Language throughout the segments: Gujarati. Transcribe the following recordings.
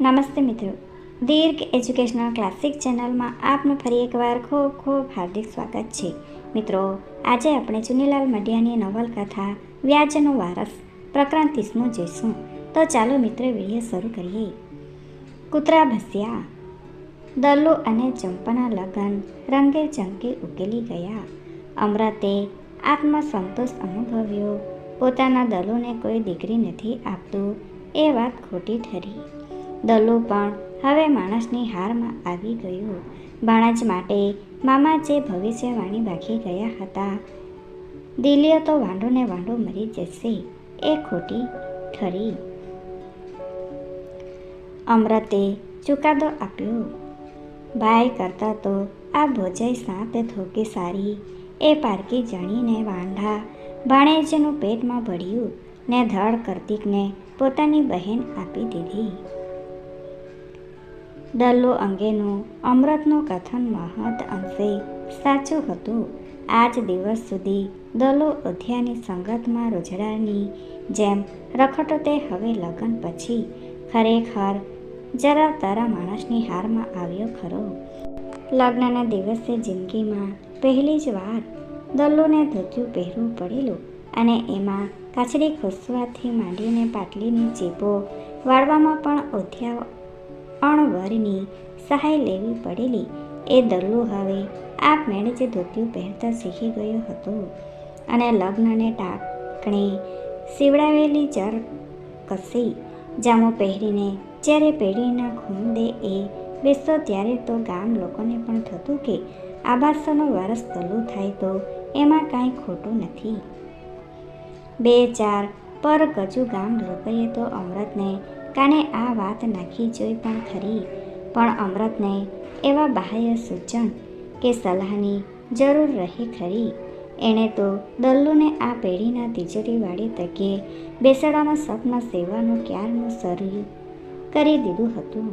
નમસ્તે મિત્રો. દીર્ઘ એજ્યુકેશનલ ક્લાસિક ચેનલમાં આપનું ફરી એકવાર ખૂબ ખૂબ હાર્દિક સ્વાગત છે. મિત્રો, આજે આપણે ચુનીલાલ મડિયાની નવલકથા વ્યાજનો વારસ પ્રકરણ ત્રીસમું જોઈશું. તો ચાલો મિત્રો, વીડિયો શરૂ કરીએ. કૂતરા ભસ્યા, દલ્લુ અને ચંપાના લગ્ન રંગે ચંકે ઉકેલી ગયા. અમરતે આત્મસંતોષ અનુભવ્યો. પોતાના દલુને કોઈ દીકરી નથી આપતું એ વાત ખોટી ઠરી. દલ્લુ પણ હવે માણસની હારમાં આવી ગયું. ભાણજ માટે મામા જે ભવિષ્યવાણી બાકી ગયા હતા દિલીઓ તો વાંડો ને વાંડો મરી જશે, એ ખોટી ઠરી. અમરતે ચુકાદો આપ્યો. ભાઈ કરતાં તો આ ભોજાઈ સાત થોકી સારી, એ પારકી જાણીને વાંઢા ભાણેજનું પેટમાં ભળ્યું ને ધડ કરતીકને પોતાની બહેન આપી દીધી. દલ્લુ અંગેનું અમૃતનું કથન મહદ અંશે સાચું હતું. આજ દિવસ સુધી દલો અધ્યાની સંગતમાં રોજડાની જેમ રખડતો તે હવે લગ્ન પછી ખરેખર જરા તારા માણસની હારમાં આવ્યો ખરો. લગ્નના દિવસે જિંદગીમાં પહેલી જ વાર દલ્લોને ધોતિયું પહેરવું પડેલું અને એમાં કાચડી ખોસવાથી માંડીને પાટલીની ચીપો વાળવામાં પણ ઓથિયા અણવરની સહાય લેવી પડેલી. એ દલ્લુ હવે આપમેળે જે ધોતિયું પહેરતા શીખી ગયો હતો અને લગ્નને ટાંકણે સીવડાવેલી જર કસી જામો પહેરીને જ્યારે પેઢીના ખૂંદે એ બેસતો ત્યારે તો ગામ લોકોને પણ થતું કે આબાસનો વારસ દલ્લુ થાય તો એમાં કાંઈ ખોટું નથી. બે ચાર પર ગજુ ગામ લોકોએ તો અમૃતને કાને આ વાત નાખી જોઈ પણ ખરી. પણ અમૃતને એવા બાહ્ય સૂચન કે સલાહની જરૂર રહી ખરી. એણે તો દલ્લુને આ પેઢીના તિજોરીવાળી તકે બેસાડવાના સપના સેવાનું ક્યારનું શરૂ કરી દીધું હતું.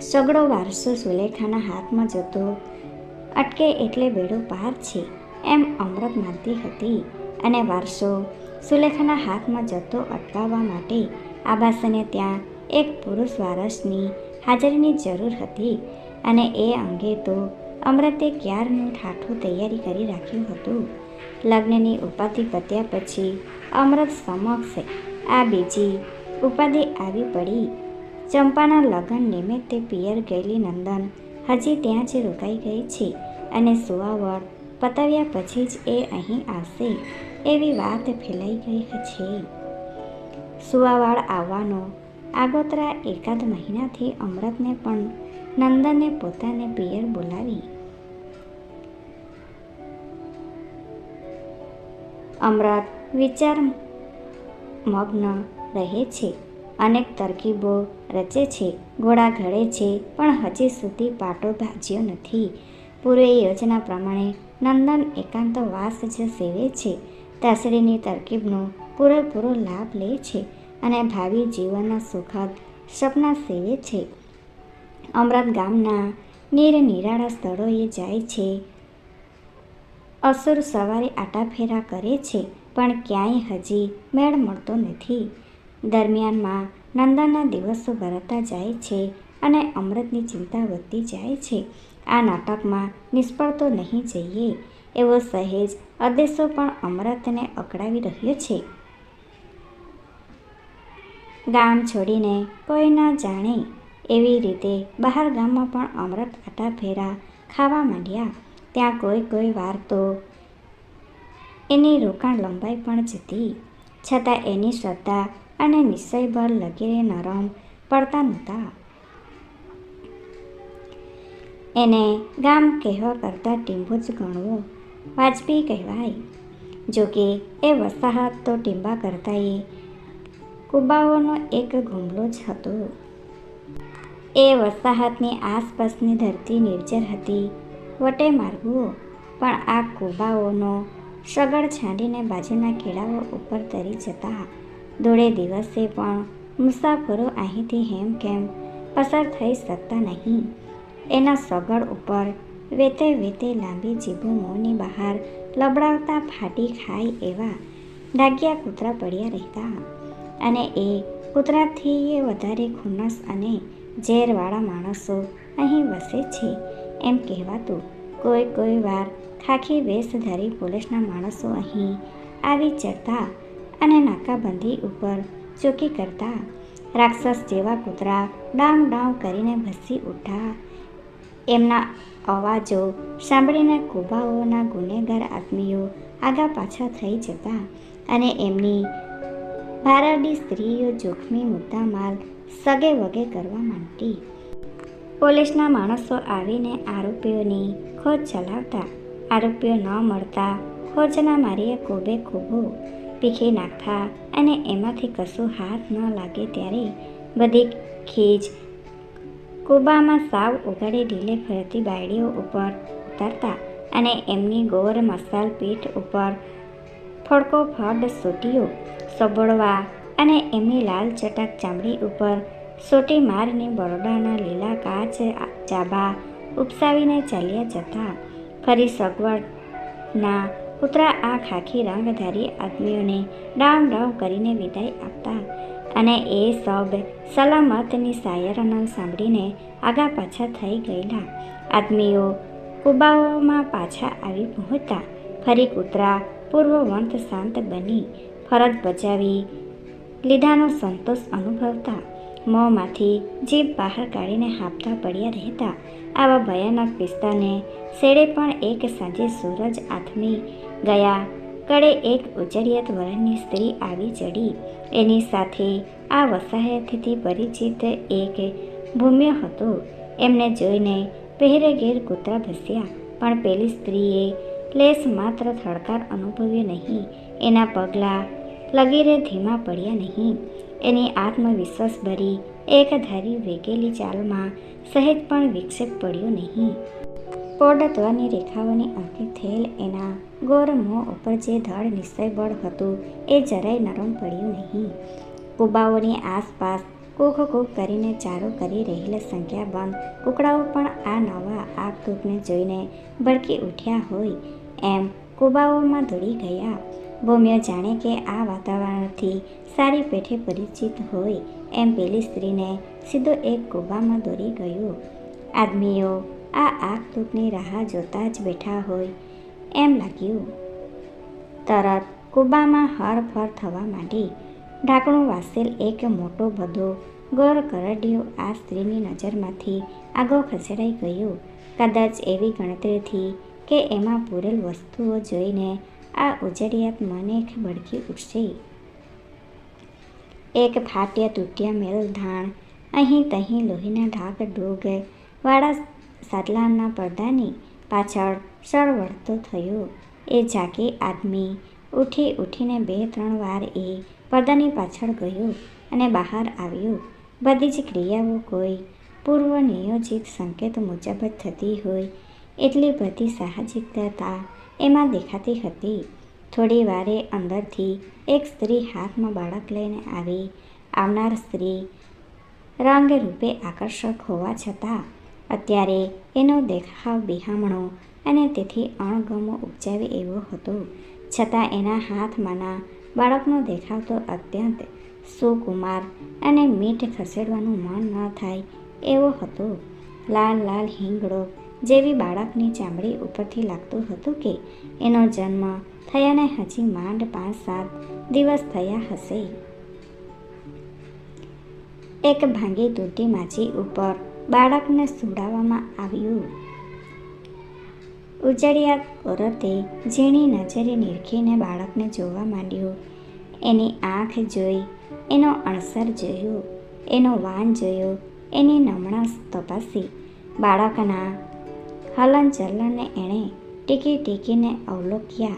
સગડો વારસો સુલેખાના હાથમાં જતો અટકે એટલે બેડો પાર છે એમ અમૃત માનતી હતી અને વારસો સુલેખાના હાથમાં જતો અટકાવવા માટે આબાસને ત્યાં એક પુરુષ વારસની હાજરીની જરૂર હતી અને એ અંગે તો અમૃતે ક્યારનું ઠાઠું તૈયારી કરી રાખ્યું હતું. લગ્નની ઉપાધિ પત્યા પછી અમૃત સમક્ષ આ બીજી ઉપાધિ આવી પડી. ચંપાના લગ્ન નિમિત્તે પિયર ગયેલી નંદન હજી ત્યાં જ રોકાઈ ગઈ છે અને સુવાવડ પતાવ્યા પછી જ એ અહીં આવશે એવી વાત ફેલાઈ ગઈ છે. સુવાવાળ આવવાનો આગોતરા એકાદ મહિનાથી અમૃતને પણ નંદને પોતાને પિયર બોલાવી. અમૃત વિચાર મગ્ન રહે છે, અનેક તરકીબો રચે છે, ઘોડા ઘડે છે, પણ હજી સુધી પાટો ભાજ્યો નથી. પૂર્વે યોજના પ્રમાણે નંદન એકાંતવાસ જ સેવે છે. તાસડીની તરકીબનો પૂરેપૂરો લાભ લે છે અને ભાવિ જીવનના સુખદ સપના સેવે છે. અમરત ગામના નીર નિરાળા સ્થળોએ જાય છે. અસુર સવારે આટાફેરા કરે છે, પણ ક્યાંય હજી મેળ મળતો નથી. દરમિયાનમાં નંદનના દિવસો ભરાતા જાય છે અને અમૃતની ચિંતા વધતી જાય છે. આ નાટકમાં નિષ્ફળ તો નહીં જઈએ એવો સહેજ અદેશો પણ અમૃતને અકળાવી રહ્યો છે. ગામ છોડીને કોઈ ન જાણે એવી રીતે બહાર ગામમાં પણ અમૃત આટા ફેરા ખાવા માંડ્યા. ત્યાં કોઈ કોઈ વાર તો એની રોકાણ લંબાઈ પણ જતી. છતાં એની શ્રદ્ધા અને નિશ્ચયભર લગીરે નરમ પડતા નહોતા. એને ગામ કહેવા કરતાં ટીંબુ જ ગણવું વાજબી કહેવાય. જોકે એ વસાહત તો ટીંબા કરતાં કુબાઓનો એક ગુમલો જ હતો. એ વસાહતની આસપાસની ધરતી નિર્જર હતી. વટે માર્ગો પણ આ કુબાઓનો સગડ છાંડીને બાજુના કેળાઓ ઉપર તરી જતા. દોડે દિવસે પણ મુસાફરો અહીંથી હેમ કેમ પસાર થઈ શકતા નહીં. એના સગડ ઉપર વેતે વેતે લાંબી જીભો મોંની બહાર લબડાવતા ફાટી ખાય એવા ડાગ્યા કૂતરા પડ્યા રહેતા. અને એ કૂતરાથી એ વધારે ખુન્નસ અને ઝેરવાળા માણસો અહીં વસે છે. એમ કહેવાતું કોઈ કોઈ વાર ખાખી વેશધારી પોલીસના માણસો અહીં આવી ચડતા અને નાકાબંધી ઉપર ચોકી કરતા. રાક્ષસ જેવા કૂતરા ડામ ડામ કરીને ભસી ઉઠા એમના અવાજો સાંભળીને કુબાઓના ગુનેગાર આદમીઓ આગા પાછા થઈ જતા અને એમની ભારડી સ્ત્રીઓ જોખમી મુદ્દામાલ સગે વગે કરવા માંડતી પોલીસના માણસો આવીને આરોપીઓની ખોજ ચલાવતા, આરોપીઓ ન મળતા ખોજના મારીએ કોબે કોબો પીખી નાખતા અને એમાંથી કશું હાથ ન લાગે ત્યારે બધી ખીજ કુબામાં સાવ ઉગાડી ઢીલે ફરતી બાયડીઓ ઉપર ઉતરતા અને એમની ગોર મસાલ પીઠ ઉપર ફડકો ફડ સોટીઓ, સબળવા અને એમની લાલ ચટક ચામડી ઉપર સોટી મારની બરોડાના લીલા કાચ ચાબા ઉપસાવીને ચાલ્યા જતા. ફરી સગવડના કૂતરા આ ખાખી રંગધારી આદમીઓને ડામ ડામ કરીને વિદાય આપતા અને એ સબ સલામતની સાયરન સાંભળીને આગા પાછા થઈ ગયેલા. આદમીઓ કુબાઓમાં પાછા આવી પહોંચતા. ફરી કૂતરા પૂર્વવંત શાંત બની ફરજ બજાવી લીધાનો સંતોષ અનુભવતા, મોંમાંથી જીભ બહાર કાઢીને હાંફતા પડ્યા રહેતા, આવા ભયાનક વિસ્તારને શેડે પણ એક સાંજે સૂરજ આથમી ગયા. કડે એક ઉજળિયાત વરણની સ્ત્રી આવી ચડી એની સાથે આ વસાહતથી પરિચિત એક ભૂમ્ય હતો. એમને જોઈને પહેરેગેર કૂતરા ભસ્યા પણ પેલી સ્ત્રીએ લેસ માત્ર થડકાર અનુભવ્યો નહીં. એના પગલાં લગીરે ધીમા પડ્યા નહીં. એની આત્મવિશ્વાસ ભરી એકધારી વેગેલી ચાલમાં સહેજ પણ વિક્ષેપ પડ્યો નહીં. પોડત્વાની રેખાઓની અંકિત થયેલ એના ગોર મોં ઉપર જે ધડ નિશ્ચય બળ હતું એ જરાય નરમ પડ્યું નહીં. કુબાઓની આસપાસ કૂક કૂક કરીને ચારો કરી રહેલા સંખ્યાબંધ કુકડાઓ પણ આ નવા આગતૂકને જોઈને ભડકી ઉઠ્યા હોય. એમ કુબાઓમાં દોડી ગયા. ભૂમ્ય જાણે કે આ વાતાવરણથી સારી પેઠે પરિચિત હોય એમ પેલી સ્ત્રીને સીધો એક કુબામાં દોરી ગયો. આદમીઓ, આ આગ તૂપની રાહ જોતા જ બેઠા હોય, એમ લાગ્યું. તરત કુબામાં હરફર થવા માંડી. ઢાંકણું વાસેલ એક મોટો બધો ગોળ કરડિયો આ સ્ત્રીની નજરમાંથી આગો ખસેડાઈ ગયો. કદાચ એવી ગણતરીથી કે એમાં પૂરેલ વસ્તુઓ જોઈને આ ઉજળિયાત મને ભડકી ઉઠશે. એક ફાટ્યા તૂટ્યા મેલ ધાણ અહીં તહીં લોહીના ઢાક ડોગ વાળા સાદલાના પડદાની પાછળ સરવળતો થયો. એ જાગી આદમી ઉઠી ઉઠીને બે ત્રણ વાર એ પડદાની પાછળ ગયો અને બહાર આવ્યો. બધી જ ક્રિયાઓ કોઈ પૂર્વ નિયોજિત સંકેત મુજબ જ થતી હોય એટલી બધી સાહજિકતા એમાં દેખાતી હતી. થોડી વારે અંદરથી એક સ્ત્રી હાથમાં બાળક લઈને આવી. આવનાર સ્ત્રી રંગ રૂપે આકર્ષક હોવા છતાં અત્યારે એનો દેખાવ બિહામણો અને તેથી અણગમો ઉપજાવે એવો હતો. છતાં એના હાથમાંના બાળકનો દેખાવ તો અત્યંત સુકુમાર અને મીઠ ખસેડવાનું મન ન થાય એવો હતો. લાલ લાલ હિંગડો જેવી બાળકની ચામડી ઉપરથી લાગતું હતું કે એનો જન્મ થયાને હજી માંડ પાંચ સાત દિવસ થયા હશે. એક ભાંગી તૂટી માછી ઉપર બાળકને સુડાવવામાં આવ્યું. ઉજળિયા ઓરતે ઝીણી નજરે નિરખીને બાળકને જોવા માંડ્યું. એની આંખ જોઈ, એનો અણસર જોયો, એનો વાન જોયો, એની નમણાં તપાસી બાળકના હલન ચલનને એણે ટીકી ટીકીને અવલોક્યા.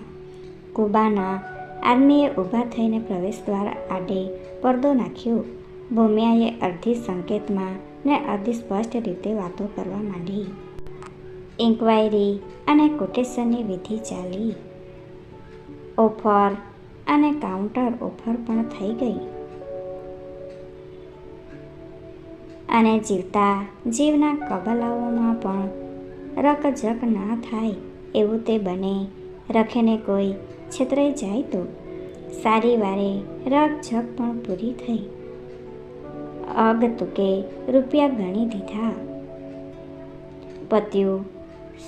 કુબાના આર્મીએ ઊભા થઈને પ્રવેશદ્વાર આડે પડદો નાખ્યો. ભૂમિયાએ અડધી સંકેતમાં ને અડધી સ્પષ્ટ રીતે વાતો કરવા માંડી. ઇન્ક્વાયરી અને કોટેશનની વિધિ ચાલી. ઓફર અને કાઉન્ટર ઓફર પણ થઈ ગઈ. અને જીવતા જીવના કબલાઓમાં પણ રકજક ના થાય, એવું તે બને. રખેને કોઈ છેતરાઈ જાય તો? સારી વારે રકઝક પણ પૂરી થઈ. અગ તુકે રૂપિયા ગણી દીધા. પત્યું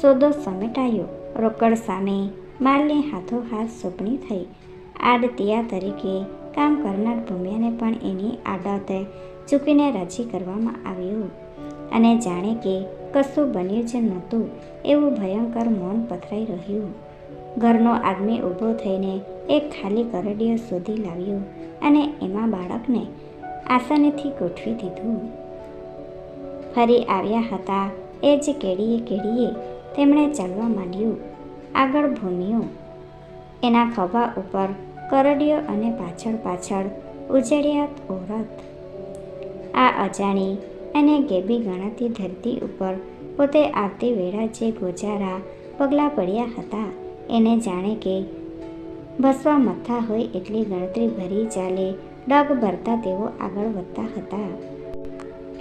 સોદો સમેટાયો. રોકડ સામે માલની હાથોહાથ સોંપણી થઈ. આડતિયા તરીકે કામ કરનાર ભૂમિયાને પણ એની આડતે ચૂકીને રાજી કરવામાં આવ્યું. અને જાણે કે કશું બન્યું જ નહોતું. એવું ભયંકર મૌન પથરાઈ રહ્યું. ઘરનો આદમી ઊભો થઈને એક ખાલી કરડીઓ શોધી લાવ્યો અને એમાં બાળકને આસાનીથી ગોઠવી દીધું. ફરી આવ્યા હતા એ જ કેડીએ કેડીએ તેમણે ચાલવા માંડ્યું. આગળ ભૂમ્યું એના ખભા ઉપર કરડીઓ અને પાછળ પાછળ ઉજળિયાત ઓરત. આ અજાણી અને ગેબી ગણાતી ધરતી ઉપર પોતે આવતી વેળા જે ગોજારા પગલાં પડ્યા હતા, એને જાણે કે ભસવા મથા હોય એટલી ગણતરી ભરી ચાલે ડગ ભરતા તેઓ આગળ વધતા હતા.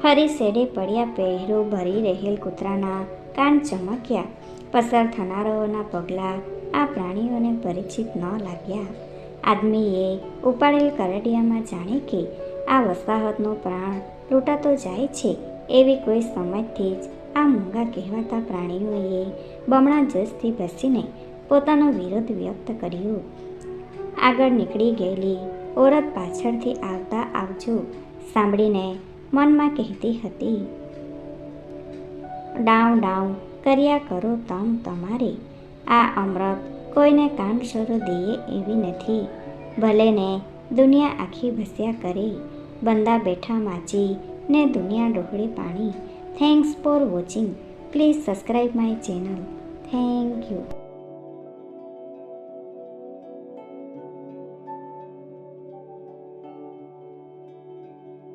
ફરી શેડે પડ્યા પહેરો ભરી રહેલ કૂતરાના કાન ચમક્યા, પસાર થનારાઓના પગલાં આ પ્રાણીઓને પરિચિત ન લાગ્યા. આદમીએ ઉપાડેલ કરડિયામાં જાણે કે આ વસાહતનો પ્રાણ લૂંટાતો જાય છે એવી કોઈ સમજથી જ આ મૂંગા કહેવાતા પ્રાણીઓએ બમણા જસથી બેસીને પોતાનો વિરોધ વ્યક્ત કર્યો. આગળ નીકળી ગયેલી ઓરત પાછળથી આવતા આવજો સાંભળીને મનમાં કહેતી હતી. ડાઉ ડાઉ, કર્યા કરો તમ તમારે. આ અમૃત કોઈને કાન શરૂ દઈએ એવી નથી. ભલે ને દુનિયા આખી ભસ્યા કરે. બંદા બેઠા માજી ને દુનિયા ડોહળી પાણી. Thanks for watching please subscribe my channel thank you